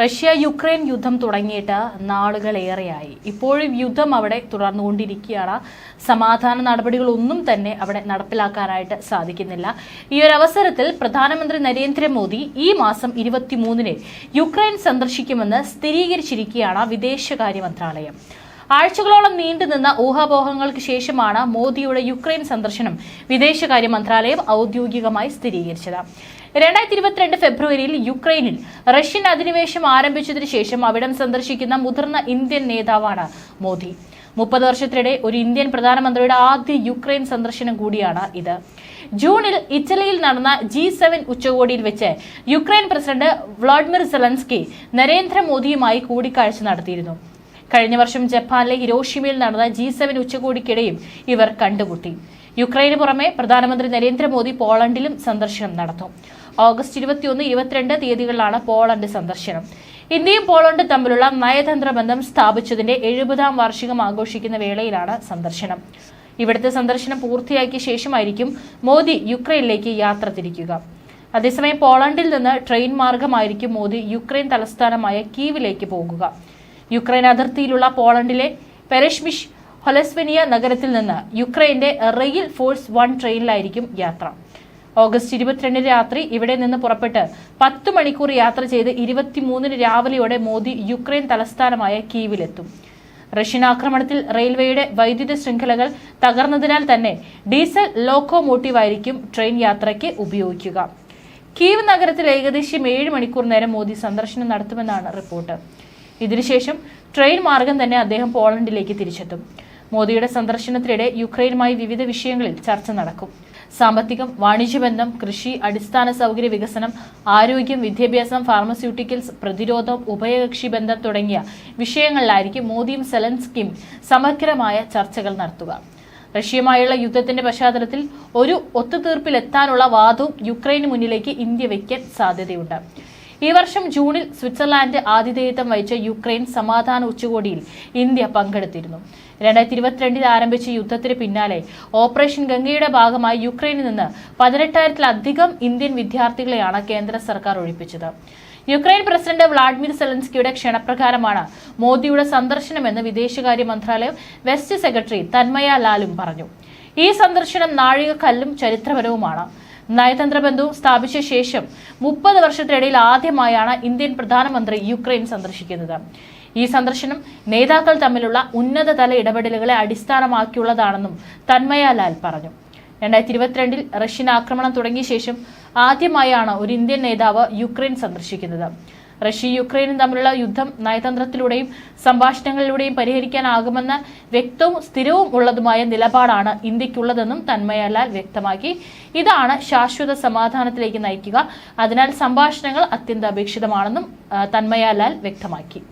Russia Ukraine യുദ്ധം തുടങ്ങിയിട്ട് നാളുകളേറെയായി ഇപ്പോഴും യുദ്ധം അവിടെ തുടർന്നുകൊണ്ടിരിക്കുകയാണ്. സമാധാന നടപടികളൊന്നും തന്നെ അവിടെ നടപ്പിലാക്കാനായിട്ട് സാധിക്കുന്നില്ല. ഈ ഒരു അവസരത്തിൽ പ്രധാനമന്ത്രി നരേന്ദ്രമോദി ഈ മാസം ഇരുപത്തിമൂന്നിന് യുക്രൈൻ സന്ദർശിക്കുമെന്ന് സ്ഥിരീകരിച്ചിരിക്കുകയാണ് വിദേശകാര്യ മന്ത്രാലയം. ആഴ്ചകളോളം നീണ്ടുനിന്ന ഊഹാപോഹങ്ങൾക്ക് ശേഷമാണ് മോദിയുടെ യുക്രൈൻ സന്ദർശനം വിദേശകാര്യ മന്ത്രാലയം ഔദ്യോഗികമായി സ്ഥിരീകരിച്ചത്. രണ്ടായിരത്തി ഇരുപത്തിരണ്ട് ഫെബ്രുവരിയിൽ യുക്രൈനിൽ റഷ്യൻ അധിനിവേശം ആരംഭിച്ചതിനു ശേഷം അവിടം സന്ദർശിക്കുന്ന മുതിർന്ന ഇന്ത്യൻ നേതാവാണ് മോദി. മുപ്പത് വർഷത്തിനിടെ ഒരു ഇന്ത്യൻ പ്രധാനമന്ത്രിയുടെ ആദ്യ യുക്രൈൻ സന്ദർശനം കൂടിയാണ് ഇത്. ജൂണിൽ ഇറ്റലിയിൽ നടന്ന ജി സെവൻ ഉച്ചകോടിയിൽ വെച്ച് യുക്രൈൻ പ്രസിഡന്റ് വ്ളാഡിമിർ സെലൻസ്കി നരേന്ദ്രമോദിയുമായി കൂടിക്കാഴ്ച നടത്തിയിരുന്നു. കഴിഞ്ഞ വർഷം ജപ്പാനിലെ ഹിരോഷിമയിൽ നടന്ന ജി സെവൻ ഉച്ചകോടിക്കിടെയും ഇവർ കണ്ടുമുട്ടി. യുക്രൈന് പുറമെ പ്രധാനമന്ത്രി നരേന്ദ്രമോദി പോളണ്ടിലും സന്ദർശനം നടത്തും. ഓഗസ്റ്റ് ഇരുപത്തിയൊന്ന് ഇരുപത്തിരണ്ട് തീയതികളിലാണ് പോളണ്ട് സന്ദർശനം. ഇന്ത്യയും പോളണ്ടും തമ്മിലുള്ള നയതന്ത്ര ബന്ധം സ്ഥാപിച്ചതിന്റെ എഴുപതാം വാർഷികം ആഘോഷിക്കുന്ന വേളയിലാണ് സന്ദർശനം. ഇവിടുത്തെ സന്ദർശനം പൂർത്തിയാക്കിയ ശേഷമായിരിക്കും മോദി യുക്രൈനിലേക്ക് യാത്ര തിരിക്കുക. അതേസമയം പോളണ്ടിൽ നിന്ന് ട്രെയിൻ മാർഗമായിരിക്കും മോദി യുക്രൈൻ തലസ്ഥാനമായ കീവിലേക്ക് പോകുക. യുക്രൈൻ അതിർത്തിയിലുള്ള പോളണ്ടിലെ പെരഷ്മിഷ് ഹൊലസ്വെനിയ നഗരത്തിൽ നിന്ന് യുക്രൈന്റെ റെയിൽ ഫോഴ്സ് വൺ ട്രെയിനിലായിരിക്കും യാത്ര. ഓഗസ്റ്റ് ഇരുപത്തിരണ്ടിന് രാത്രി ഇവിടെ നിന്ന് പുറപ്പെട്ട് പത്ത് മണിക്കൂർ യാത്ര ചെയ്ത് ഇരുപത്തിമൂന്നിന് രാവിലെയോടെ മോദി യുക്രൈൻ തലസ്ഥാനമായ കീവിലെത്തും. റഷ്യൻ ആക്രമണത്തിൽ റെയിൽവേയുടെ വൈദ്യുത ശൃംഖലകൾ തകർന്നതിനാൽ തന്നെ ഡീസൽ ലോക്കോമോട്ടീവായിരിക്കും ട്രെയിൻ യാത്രയ്ക്ക് ഉപയോഗിക്കുക. കീവ് നഗരത്തിൽ ഏകദേശം ഏഴ് മണിക്കൂർ നേരം മോദി സന്ദർശനം നടത്തുമെന്നാണ് റിപ്പോർട്ട്. ഇതിനുശേഷം ട്രെയിൻ മാർഗം തന്നെ അദ്ദേഹം പോളണ്ടിലേക്ക് തിരിച്ചെത്തും. മോദിയുടെ സന്ദർശനത്തിനിടെ യുക്രൈനുമായി വിവിധ വിഷയങ്ങളിൽ ചർച്ച നടക്കും. സാമ്പത്തികം വാണിജ്യബന്ധം കൃഷി അടിസ്ഥാന സൗകര്യ വികസനം ആരോഗ്യം വിദ്യാഭ്യാസം ഫാർമസ്യൂട്ടിക്കൽസ് പ്രതിരോധം ഉഭയകക്ഷി ബന്ധം തുടങ്ങിയ വിഷയങ്ങളിലായിരിക്കും മോദിയും സെലൻസ്കിയും സമഗ്രമായ ചർച്ചകൾ നടത്തുക. റഷ്യയുമായുള്ള യുദ്ധത്തിന്റെ പശ്ചാത്തലത്തിൽ ഒരു ഒത്തുതീർപ്പിലെത്താനുള്ള വാദവും യുക്രൈന് മുന്നിലേക്ക് ഇന്ത്യ വയ്ക്കാൻ സാധ്യതയുണ്ട്. ഈ വർഷം ജൂണിൽ സ്വിറ്റ്സർലാൻഡ് ആതിഥേയത്വം വഹിച്ച യുക്രൈൻ സമാധാന ഉച്ചകോടിയിൽ ഇന്ത്യ പങ്കെടുത്തിരുന്നു. രണ്ടായിരത്തി ഇരുപത്തിരണ്ടിൽ ആരംഭിച്ച യുദ്ധത്തിന് പിന്നാലെ ഓപ്പറേഷൻ ഗംഗയുടെ ഭാഗമായി യുക്രൈനിൽ നിന്ന് പതിനെട്ടായിരത്തിലധികം ഇന്ത്യൻ വിദ്യാർത്ഥികളെയാണ് കേന്ദ്ര സർക്കാർ ഒഴിപ്പിച്ചത്. യുക്രൈൻ പ്രസിഡന്റ് വ്ളാഡിമിർ സെലൻസ്കിയുടെ ക്ഷണപ്രകാരമാണ് മോദിയുടെ സന്ദർശനമെന്ന് വിദേശകാര്യ മന്ത്രാലയം വെസ്റ്റ് സെക്രട്ടറി തന്മയ ലാലും പറഞ്ഞു. ഈ സന്ദർശനം നാഴികക്കല്ലും ചരിത്രപരവുമാണ്. നയതന്ത്ര ബന്ധവും സ്ഥാപിച്ച ശേഷം മുപ്പത് വർഷത്തിനിടയിൽ ആദ്യമായാണ് ഇന്ത്യൻ പ്രധാനമന്ത്രി യുക്രൈൻ സന്ദർശിക്കുന്നത്. ഈ സന്ദർശനം നേതാക്കൾ തമ്മിലുള്ള ഉന്നതതല ഇടപെടലുകളെ അടിസ്ഥാനമാക്കിയുള്ളതാണെന്നും തന്മയാലാൽ പറഞ്ഞു. രണ്ടായിരത്തി ഇരുപത്തിരണ്ടിൽ റഷ്യൻ ആക്രമണം തുടങ്ങിയ ശേഷം ആദ്യമായാണ് ഒരു ഇന്ത്യൻ നേതാവ് യുക്രൈൻ സന്ദർശിക്കുന്നത്. റഷ്യ യുക്രൈനും തമ്മിലുള്ള യുദ്ധം നയതന്ത്രത്തിലൂടെയും സംഭാഷണങ്ങളിലൂടെയും പരിഹരിക്കാനാകുമെന്ന വ്യക്തവും സ്ഥിരവും ഉള്ളതുമായ നിലപാടാണ് ഇന്ത്യക്കുള്ളതെന്നും തന്മയലാൽ വ്യക്തമാക്കി. ഇതാണ് ശാശ്വത സമാധാനത്തിലേക്ക് നയിക്കുക. അതിനാൽ സംഭാഷണങ്ങൾ അത്യന്താപേക്ഷിതമാണെന്നും തന്മയലാൽ വ്യക്തമാക്കി.